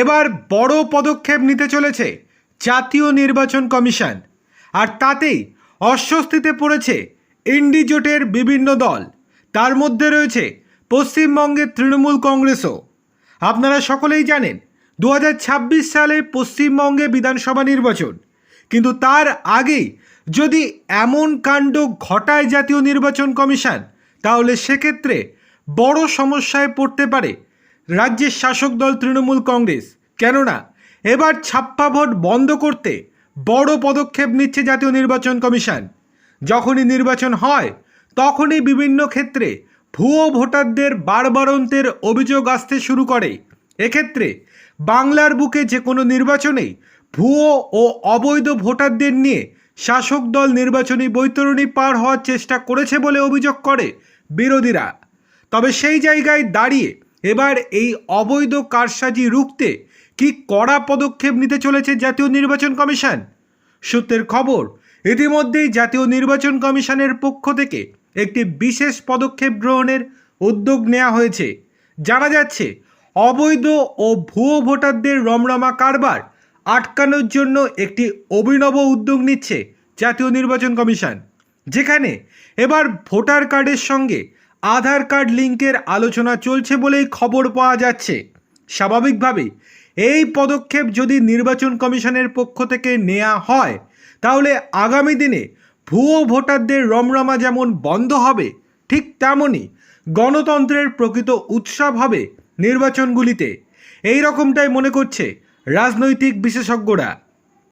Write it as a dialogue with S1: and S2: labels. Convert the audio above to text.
S1: এবার বড় পদক্ষেপ নিতে চলেছে জাতীয় নির্বাচন কমিশন। আর তাতেই অস্বস্তিতে পড়েছে ইন্ডি জোটের বিভিন্ন দল। তার মধ্যে রয়েছে পশ্চিমবঙ্গের তৃণমূল কংগ্রেসও। আপনারা সকলেই জানেন দু হাজার ছাব্বিশ সালে পশ্চিমবঙ্গে বিধানসভা নির্বাচন। কিন্তু তার আগেই যদি এমন কাণ্ড ঘটায় জাতীয় নির্বাচন কমিশন, তাহলে সেক্ষেত্রে বড় সমস্যায় পড়তে পারে রাজ্যের শাসক দল তৃণমূল কংগ্রেস। কেননা, এবার ছাপ্পা ভোট বন্ধ করতে বড় পদক্ষেপ নিচ্ছে জাতীয় নির্বাচন কমিশন। যখনই নির্বাচন হয়, তখনই বিভিন্ন ক্ষেত্রে ভুয়ো ভোটারদের বারবারন্তের অভিযোগ আসতে শুরু করে। এক্ষেত্রে বাংলার বুকে যে কোনো নির্বাচনেই ভুয়ো ও অবৈধ ভোটারদের নিয়ে শাসক দল নির্বাচনী বৈতরণী পার হওয়ার চেষ্টা করেছে বলে অভিযোগ করে বিরোধীরা। তবে সেই জায়গায় দাঁড়িয়ে এবার এই অবৈধ কারসাজি রুখতে কি কড়া পদক্ষেপ নিতে চলেছে জাতীয় নির্বাচন কমিশন? সূত্রের খবর, ইতিমধ্যেই জাতীয় নির্বাচন কমিশনের পক্ষ থেকে একটি বিশেষ পদক্ষেপ গ্রহণের উদ্যোগ নেওয়া হয়েছে। জানা যাচ্ছে, অবৈধ ও ভুয়ো ভোটারদের রমরমা কারবার আটকানোর জন্য একটি অভিনব উদ্যোগ নিচ্ছে জাতীয় নির্বাচন কমিশন। যেখানে এবার ভোটার কার্ডের সঙ্গে আধার কার্ড লিঙ্কের আলোচনা চলছে বলেই খবর পাওয়া যাচ্ছে। স্বাভাবিকভাবে এই পদক্ষেপ যদি নির্বাচন কমিশনের পক্ষ থেকে নেওয়া হয়, তাহলে আগামী দিনে ভুয়ো ভোটারদের রমরমা যেমন বন্ধ হবে, ঠিক তেমনই গণতন্ত্রের প্রকৃত উৎসব হবে নির্বাচনগুলিতে। এই রকমটাই মনে করছে রাজনৈতিক বিশেষজ্ঞরা।